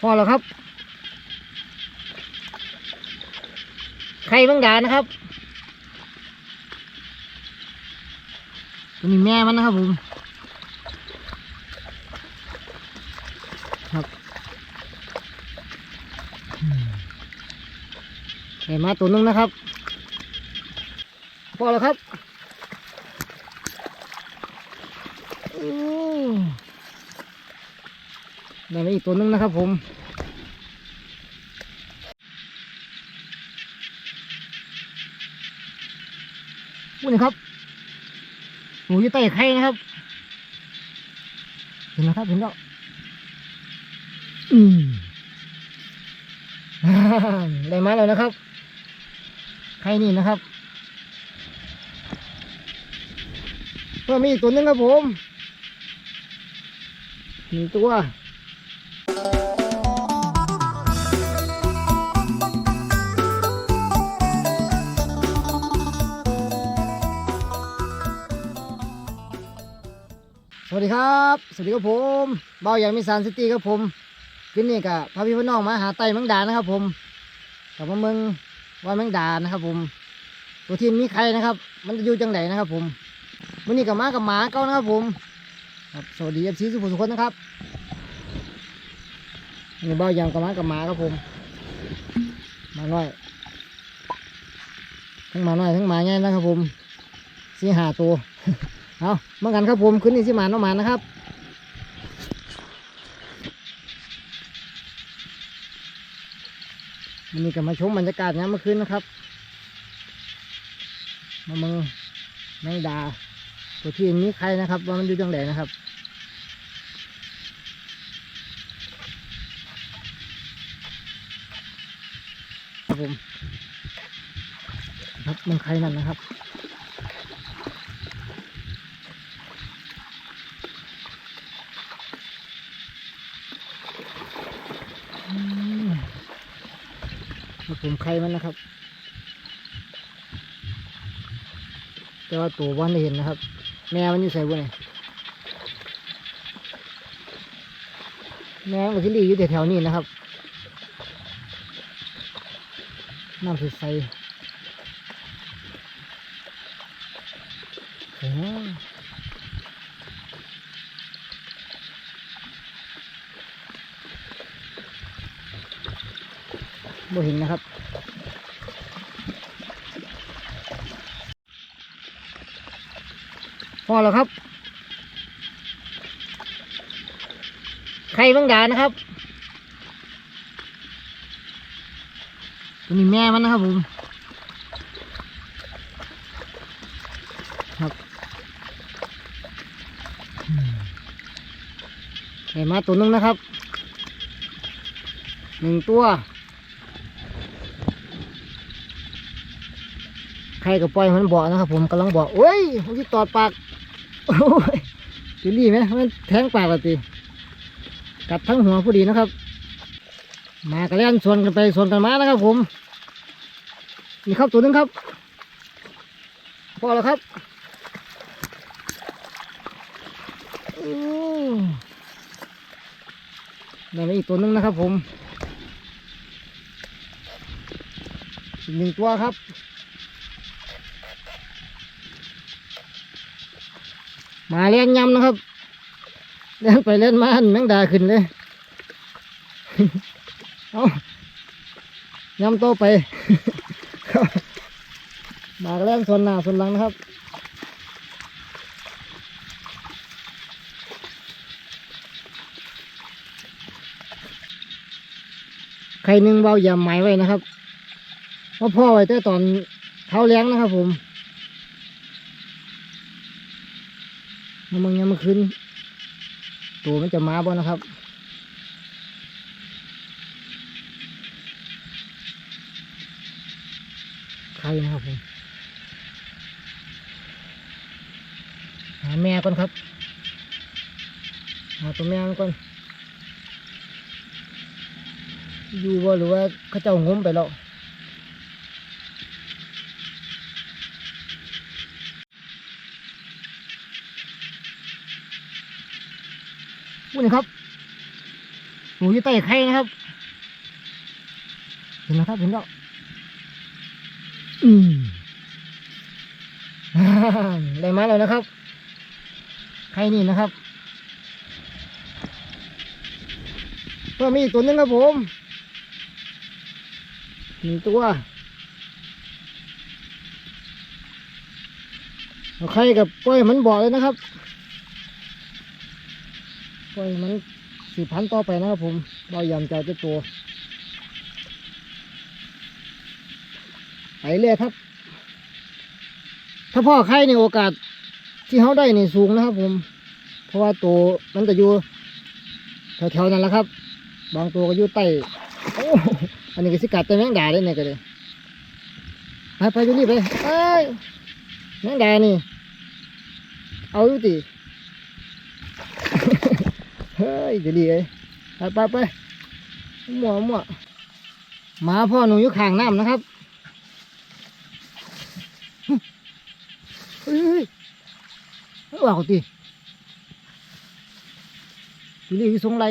พอแล้วครับ ไข่แมงดานะครับตัวนี้แม่มันนะครับผมครับอืมได้มาตัวนึงนะครับ พอแล้วครับอู้ ได้มาอีกตัวหนึงนะครับผมพูดนะครับหมูอยู่ใต้ไข่นะครับ เห็นแล้วครับเห็นแล้วอืมได้มาแล้วนะครับไข่นี่นะครับเพิ่มอีกตัวหนึงครับผมหนึ่งตัว สวัสดีครับ สวัสดีครับผมเบาอย่างมิสานซิตี้ครับผมขึ้นนี่กับพาพี่พี่น้องมาหาไต่แมงดานะครับผมกับมาเมืองว่าแมงดานะครับ ผม ตัวที่มีไข่นะครับ มันจะอยู่จังไหนนะครับ ผมวันนี้กับมากับหมาเก้านะครับ ผมครับสวัสดีเอฟซีสุขุมสุขคนนะครับนี่เบาอย่างกับมากับหมาครับผม มาหน้อยทั้งมาหน้อยทั้งหมาใหญ่นะครับ ผมสี่หาตัว เอาเมื่อนกันครับผมขึ้นนี่สิมาน้องหมานะครับวันนี้ก็มาชมบรรยากาศยามเมื่อคืนนะครับ มาเมืองแมงดาตัวที่นี้ใครนะครับ ว่ามันอยู่จังไหนนะครับครับผมครับมืองใครนั่นนะครับ อืม ครับผมไข่มันนะครับ แต่ว่าตัววันได้เห็นนะครับ แม่มันอยู่ใส่บนไหนแม่มันที่ดีอยู่แถวๆนี้นะครับน้ำใสๆโอ้ บ่เห็นนะครับ พอแล้วครับ ไข่แมงดานะครับ ตัวนี้แม่มันนะครับผมครับอืมได้มาตัวหนึงนะครับหนึ่งตัว ครก็ปล่อยมันเบาะนะครับ ผมกำลังเบาะโอ้ยผมที่ตอดปากโอ้ยจิลี่ไหมมันแทงปากละตีกัดทั้งหัวพอดีนะครับ มากระเล่นสวนกันไปสวนกันมานะครับ ผมนี่ครับตัวหนึงครับพอแล้วครับอู้ได้มาอีกตัวหนึงนะครับ ผมอีกหนึ่งตัวครับ มาเล่นยำนะครับ เล่นไปเล่นมาหันแมงดาขึ้นเลย เอายำโตไป มาเล่นส่วนหน้าส่วนหลังนะครับใครนึ่งเบาอย่าหมายไว้นะครับเพราะพ่อไว้แต่ตอนเท้าเลี้ยงนะครับผม มันมึงยังมาขึ้น ตัวมันจะมาบ่นะครับใครนะครับผมหาแม่ก่อนครับหาตัวแม่ก่อนอยู่บ่หรือว่าเขาเจ้างมไปแล้ว พูดนะครับหนูอยู่ใต้ไข่นะครับ เห็นนะครับ เห็นแล้ว อืมได้มาแล้วนะครับ ไข่นี่นะครับก็มีอีกตัวหนึงครับผมหนึ่งตัวเอาไข่กับปล่อยมันบ่อเลยนะครับ ปล่อยมันสืบพันธุ์ต่อไปนะครับผมเรายำเจ้าเจ้าตัวไปเลยครับ ถ้าพ่อไข่ในโอกาสที่เขาได้ในสูงนะครับ ผม เพราะว่าตัวมันจะอยู่แถวๆนั้นแหละครับ บางตัวก็อยู่ใต้อ,อันนี้ก็สิกัดแต่แมงดาได้เนี่ยก็เลยไปไปอยู่นี่ไปเอ้ยแมงดานี่ เอาอยู่ติ เฮ้ยจะดีเลยไปไปไปมั่วมั่วหมาพ่อหนูอยู่ข้างน้ำนะครับเฮ้ยเฮ้ยเฮ้ยว่าเขาตีทีนี้คือทรงไร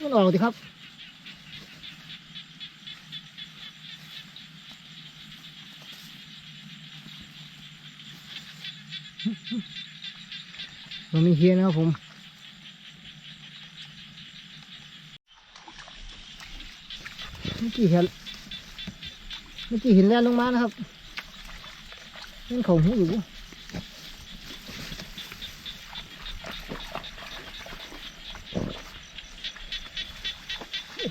มันออกดิครับ มันมีเฮียนะครับผมเมื่อกี้เห็นเมื่อกี้เห็นแล้วลงมานะครับมันเขาหูอยู่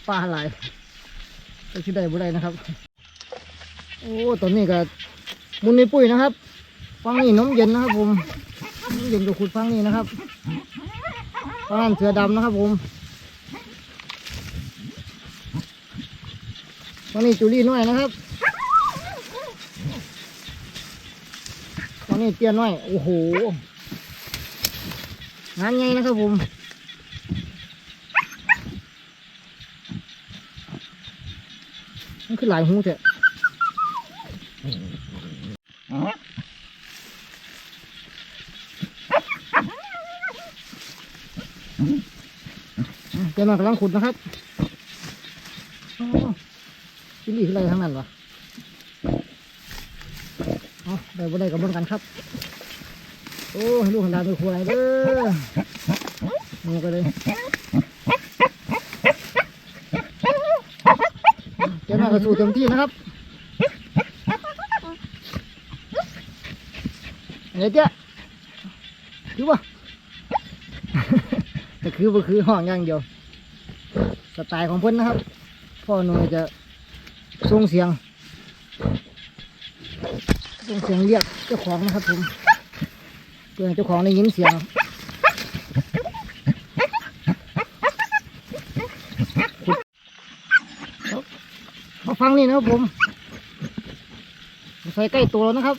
ปลาอะไรก็ชื่อได้บุได้นะครับ โอ้ตอนนี้ก็มุนในปุ้ยนะครับฟังนี่น้มเย็นนะครับผม ย็นกับขุดฟังนี่นะครับฟังนั่นเสือดำนะครับผมฟังนี่จุลี่น้อยนะครับตอนนี้เตี้ยน้อย โอ้โห งานไงนะครับผมมันคือหลายหูเถอะ เตี้ยน้อยกำลังขุดนะครับอ๋อจิลลี่คือะไรทั้งนั้นวะเอาได้บ่ได้กับเบิ่งกันครับ โอ้ลูกหันดานไปครัวอะไรเด้อนี่ก็เลยเจ้าหน้ากระสู้เต็มที่นะครับอะไรเจ้าคือวะแต่ คือบ่คือห้องอย่างเดียว สไตล์ของเพิ่อนนะครับ พ่อหน่วยจะส่งเสียงส่งเสียงเรียกเจ้าของนะครับผมเพื่อเจ้าของได้ยินเสียงมาฟังนี่นะครับผมใส่ใกล้ตัวแล้วนะครับ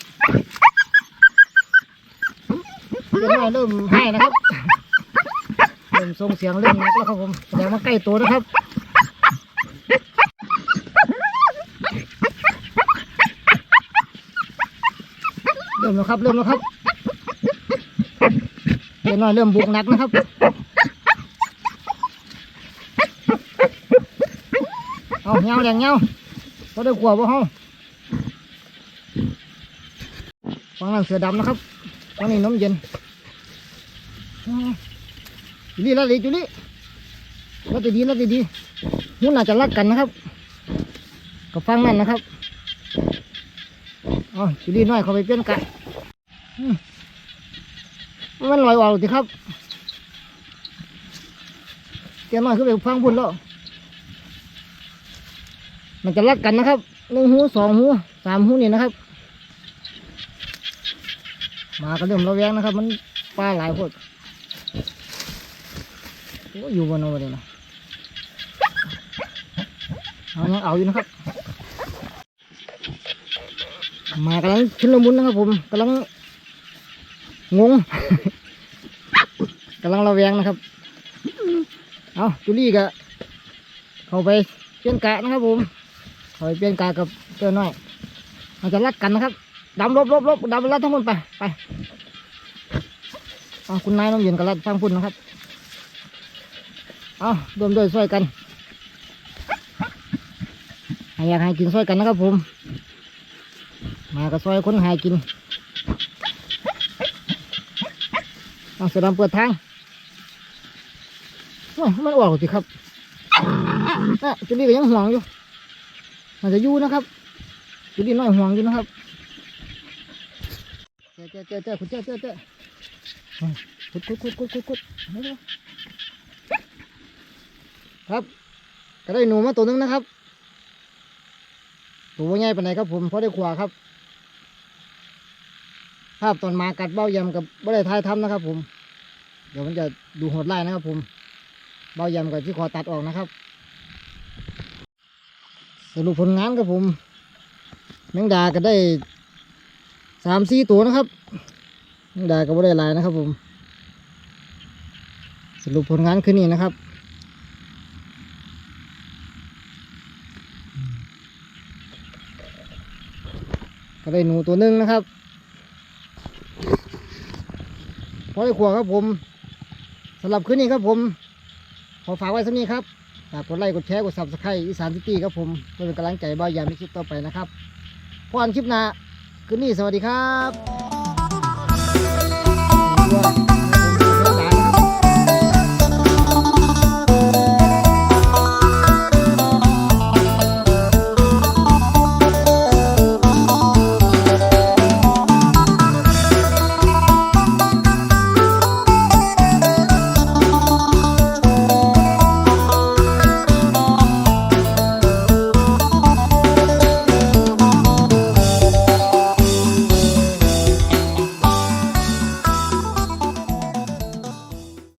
เริ่มให้นะครับ เริ่มส่งเสียงเริ่มนักแล้วครับผมแสดงว่าใกล้ตัวนะครับเริ่มแล้วครับเริ่มแล้วครับเดี๋ยวหน่อยเริ่มบุกหนักนะครับเอาเงาแดงเงาก็ได้กลัวบ่เฮาฟังนั่นเสือดำนะครับฟังนี่น้ำเย็น จุลี่ละเลยจุลี่ละดีละดีหุ่นน่าจะรักกันนะครับกับฟังนั่นนะครับอ๋อจุลีน้อยเขาไปเปลี่ยนกะมันลอยออกสิครับเตี้ยน้อยขึ้นไปฟังบุญแล้ว มันจะรักกันนะครับหนึ่งหูสองหูสามหูนี่นะครับ มาก็เริ่มระแวงนะครับ มันปลาหลายพดโอ้ยอยู่บนเอาเลยนะเอายังเอาอยู่นะครับ มากำลังชุลมุนนะครับผมกำลังงงกำลังระแวงนะครับ เอาจุลี่ก็เข้าไปเปลี่ยนกะนะครับผมเข้าไปเปลี่ยนกะกับเจ้าน้อยมันจะรัดกันนะครับดำลบลบลบดำรัดทั้งหมดไปไปเอาคุณนายน้องเย็นกับรัดฟังพุ่นนะครับ เอารวมด้วยช่วยกันห้อยากให้กินช่วยกันนะครับผม มาก็ช่วยคนหายกินเอาเสือดำเปิดทางโอ้ยมันออกสิครับน่ะจุดนี้ก็ยังห่วงอยู่มันจะยู่นะครับจุดนี้น้อยห่วงอยู่นะครับเจ้าเจ้าเจ้าเจ้าคุณเจ้าเจ้าเจ้าขุดขุดขุดขุดขุดขุดเอาเร็ว ครับก็ได้หนูมาตัวนึงนะครับตัวใหญ่ปานไหนครับผมเพราะได้ขวาครับ ภาพตอนมากัดเบ้ายำกับบ่ได้ทายทำนะครับ ผม เดี๋ยวมันจะดูโหดร้ายนะครับ ผม เบ้ายำกับที่ขอตัดออกนะครับ สรุปผลงานครับผมแมงดาก็ได้สามสี่ตัวนะครับแมงดาก็บ่ได้ลายนะครับ ผม สรุปผลงานคือนี่นะครับ ก็ได้หนูตัวหนึ่งนะครับพอได้ขวครับผมสำหรับคืนนี้ครับผม ขอฝากไว้สักนี้ครับฝากกดไลค์กดแชร์กดซับสไครต์อีสานซิตี้ครับผมเพื่อเป็นกำลังใจบ่ายามในคลิปต่อไปนะครับพอกันคลิปหน้าคืนนี้สวัสดีครับ